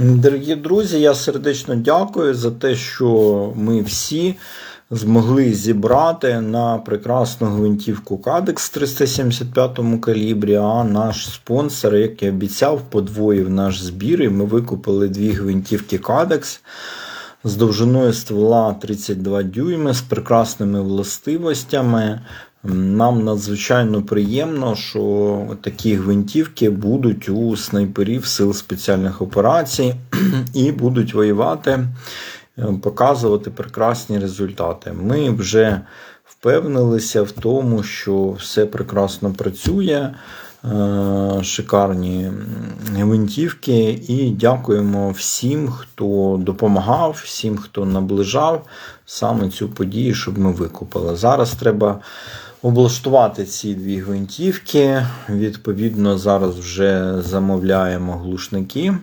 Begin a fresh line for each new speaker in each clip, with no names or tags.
Дорогі друзі, я сердечно дякую за те, що ми всі змогли зібрати на прекрасну гвинтівку Кадекс 375 калібрі. А наш спонсор, як і обіцяв, подвоїв наш збір. І ми викупили дві гвинтівки Кадекс з довжиною ствола 32 дюйми з прекрасними властивостями. Нам надзвичайно приємно, що такі гвинтівки будуть у снайперів сил спеціальних операцій і будуть воювати, е, показувати прекрасні результати. Ми вже впевнилися в тому, що все прекрасно працює. е, Шикарні гвинтівки, і дякуємо всім, хто допомагав, всім, хто наближав саме цю подію, щоб ми викупили. Зараз треба облаштувати ці дві гвинтівки. Відповідно, зараз вже замовляємо глушники,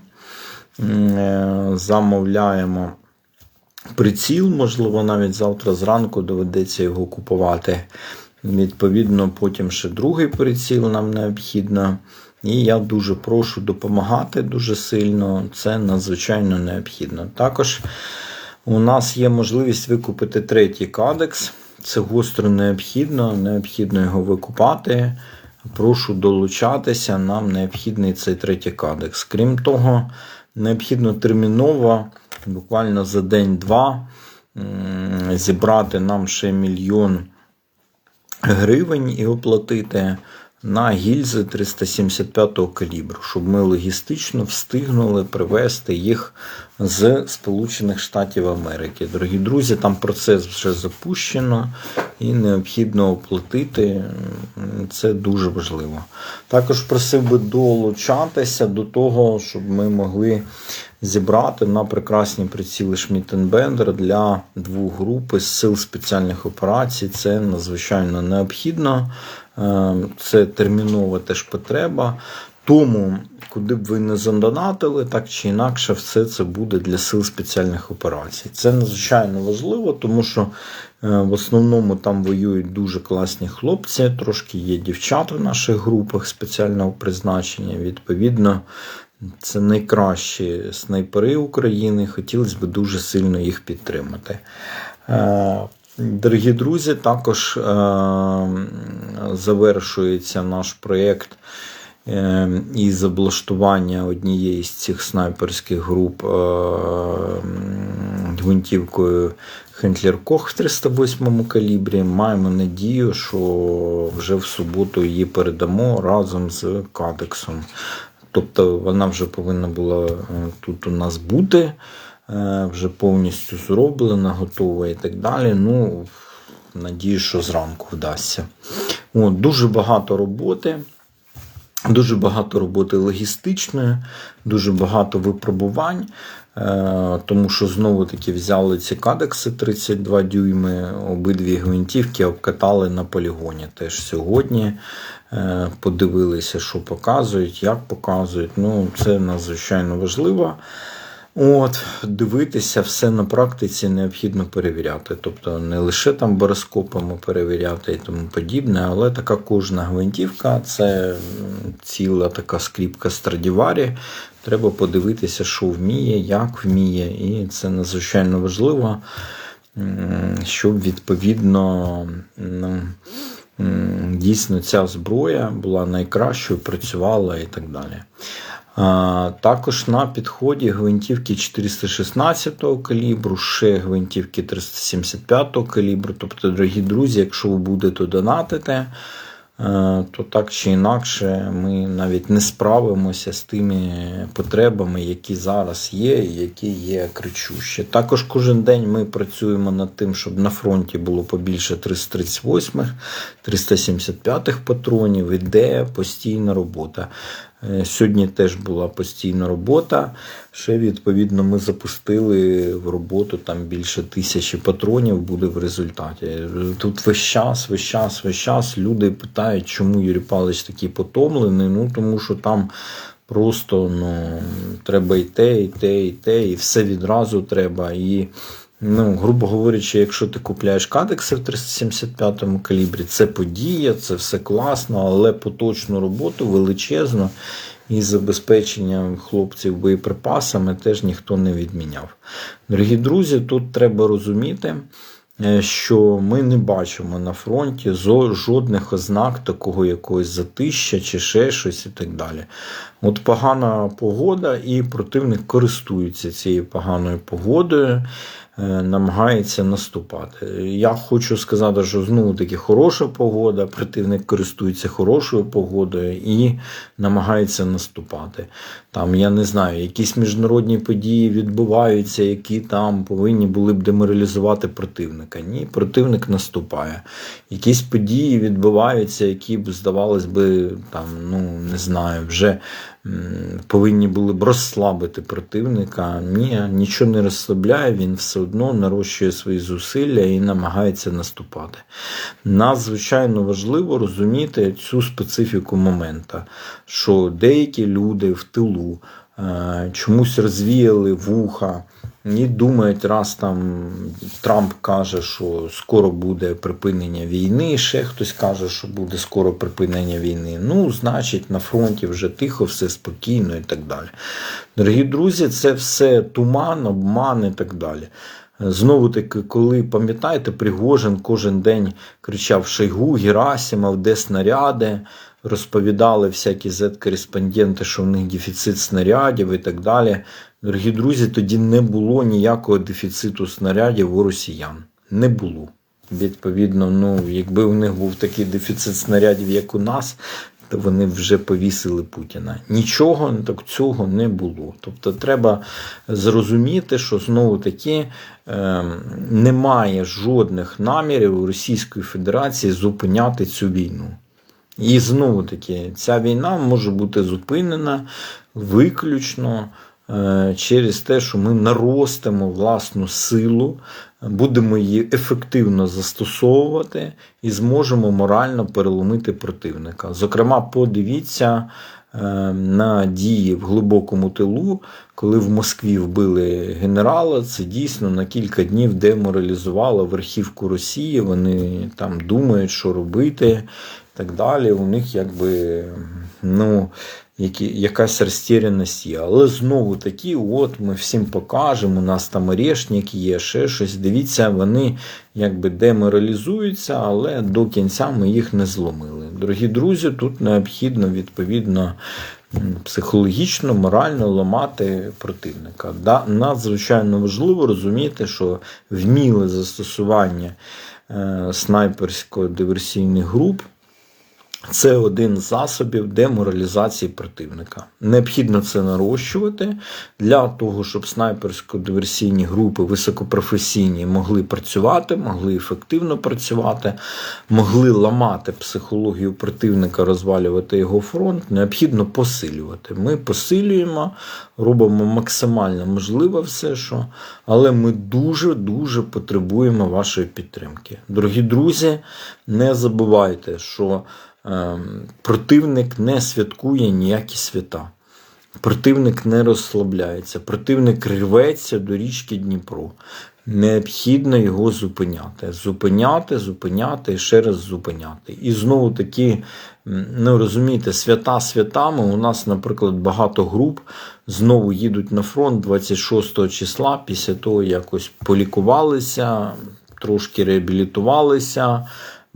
е, замовляємо приціл, можливо, навіть завтра зранку доведеться його купувати. Відповідно, потім ще другий приціл нам необхідно. І я дуже прошу допомагати дуже сильно. Це надзвичайно необхідно. Також у нас є можливість викупити третій кадекс. Це гостро необхідно, необхідно його викупати. Прошу долучатися, нам необхідний цей третій кадекс. Крім того, необхідно терміново, буквально за день-два, зібрати нам ще мільйон гривень і оплатити на гільзи 375-го калібру, щоб ми логістично встигнули привезти їх з Сполучених Штатів Америки. Дорогі друзі, там процес вже запущено і необхідно оплатити. Це дуже важливо. Також просив би долучатися до того, щоб ми могли зібрати на прекрасні приціли Шміттенбендер для двох груп із сил спеціальних операцій. Це надзвичайно необхідно. Е, Це термінова теж потреба. Тому, куди б ви не задонатили, так чи інакше, все це буде для сил спеціальних операцій. Це надзвичайно важливо, тому що е, в основному там воюють дуже класні хлопці, трошки є дівчат в наших групах спеціального призначення. Відповідно, це найкращі снайпери України. Хотілося б дуже сильно їх підтримати. Дорогі друзі, також е, завершується наш проєкт е, із облаштування однієї з цих снайперських груп е, гвинтівкою Хентлер Кох в 308 калібрі. Маємо надію, що вже в суботу її передамо разом з Кадексом. Тобто вона вже повинна була е, тут у нас бути, вже повністю зроблена, готова і так далі. Ну, надію, що зранку вдасться. От, Дуже багато роботи. Дуже багато роботи логістичної, дуже багато випробувань, е, тому що знову таки взяли ці кадекси 32 дюйми, обидві гвинтівки обкатали на полігоні. Теж сьогодні е, подивилися, що показують, як показують. Ну, Це надзвичайно важливо. От, Дивитися все на практиці необхідно перевіряти. Тобто не лише там бароскопами перевіряти і тому подібне, але така кожна гвинтівка це ціла така скріпка Страдіварі. Треба подивитися, що вміє, як вміє, і це надзвичайно важливо, щоб відповідно. ну, Дійсно, ця зброя була найкращою, працювала і так далі. Також на підході гвинтівки 416 калібру, ще гвинтівки 375 калібру. Тобто, дорогі друзі, якщо ви будете донатити, е, то так чи інакше ми навіть не справимося з тими потребами, які зараз є, і які є кричущі. Також кожен день ми працюємо над тим, щоб на фронті було побільше 338-х, 375-х патронів. Іде постійна робота. Е, Сьогодні теж була постійна робота. Ще відповідно ми запустили в роботу там більше тисячі патронів буде в результаті. Тут весь час, весь час, весь час люди питають, чому Юрій Павлович такий потомлений. Ну тому що там просто ну, треба і те, і те, і те, і все відразу треба. І Ну, грубо говорячи, якщо ти купляєш кадекси в 375 калібрі, це подія, це все класно, але поточну роботу величезно. і забезпечення хлопців боєприпасами теж ніхто не відміняв. Дорогі друзі, тут треба розуміти. е, Що ми не бачимо на фронті жодних ознак такого якогось затища чи ще щось і так далі. От погана погода, і противник користується цією поганою погодою, намагається наступати. Я хочу сказати, що знову таки хороша погода, противник користується хорошою погодою і намагається наступати. Там, я не знаю, якісь міжнародні події відбуваються, які там повинні були б деморалізувати противника. Ні, противник наступає. Якісь події відбуваються, які б, здавалось би, там, ну не знаю, вже повинні були б розслабити противника. Ні, нічого не розслабляє, він все одно нарощує свої зусилля і намагається наступати. Надзвичайно важливо розуміти цю специфіку момента, що деякі люди в тилу е, чомусь розвіяли вуха. І думають, раз там Трамп каже, що скоро буде припинення війни, ще хтось каже, що буде скоро припинення війни. Ну, значить, на фронті вже тихо, все спокійно і так далі. Дорогі друзі, це все туман, обман і так далі. Знову таки, коли пам'ятаєте, Пригожин кожен день кричав Шойгу, Герасимов, де снаряди, розповідали всякі Z-кореспонденти, що в них дефіцит снарядів і так далі. Дорогі друзі, тоді не було ніякого дефіциту снарядів у росіян. Не було. Відповідно, ну, якби у них був такий дефіцит снарядів, як у нас, то вони вже повісили Путіна. Нічого так цього не було. Тобто треба зрозуміти, що знову таки е, немає жодних намірів у Російської Федерації зупиняти цю війну. І знову таки, ця війна може бути зупинена виключно через те, що ми наростимо власну силу, будемо її ефективно застосовувати і зможемо морально переломити противника. Зокрема, подивіться е, на дії в глибокому тилу, коли в Москві вбили генерала, це дійсно на кілька днів деморалізувало верхівку Росії. Вони там думають, що робити. Так далі, у них якби ну, які, якась розтіряність є. Але знову таки, от ми всім покажемо, у нас там орешник є, ще щось. Дивіться, вони якби деморалізуються, але до кінця ми їх не зломили. Дорогі друзі, тут необхідно відповідно. Психологічно, морально ламати противника. Да, Надзвичайно важливо розуміти, що вміле застосування е, снайперсько-диверсійних груп це один з засобів деморалізації противника. Необхідно це нарощувати для того, щоб снайперсько-диверсійні групи високопрофесійні могли працювати, могли ефективно працювати, могли ламати психологію противника, розвалювати його фронт. Необхідно посилювати. Ми посилюємо, робимо максимально можливе все, що, але ми дуже-дуже потребуємо вашої підтримки. Дорогі друзі, не забувайте, що противник не святкує ніякі свята. Противник не розслабляється, противник рветься до річки Дніпро. Необхідно його зупиняти. Зупиняти, зупиняти і ще раз зупиняти. І знову таки, ну розумієте, свята святами. У нас, наприклад, багато груп знову їдуть на фронт 26 числа, після того якось полікувалися, трошки реабілітувалися.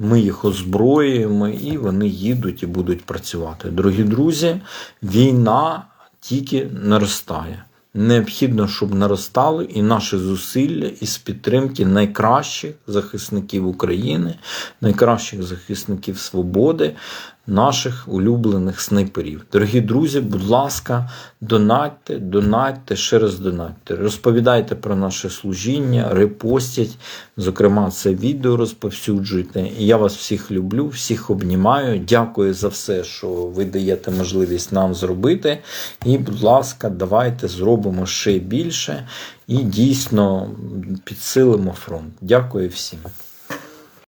Ми їх озброюємо, і вони їдуть і будуть працювати. Дорогі друзі, війна тільки наростає. Необхідно, щоб наростали і наші зусилля із підтримки найкращих захисників України, найкращих захисників свободи, наших улюблених снайперів. Дорогі друзі, будь ласка, донатьте, донатьте, ще раз донатьте. Розповідайте про наше служіння, репостіть. Зокрема, це відео розповсюджуйте. І я вас всіх люблю, всіх обнімаю. Дякую за все, що ви даєте можливість нам зробити. І, будь ласка, давайте зробимо ще більше і дійсно підсилимо фронт. Дякую всім.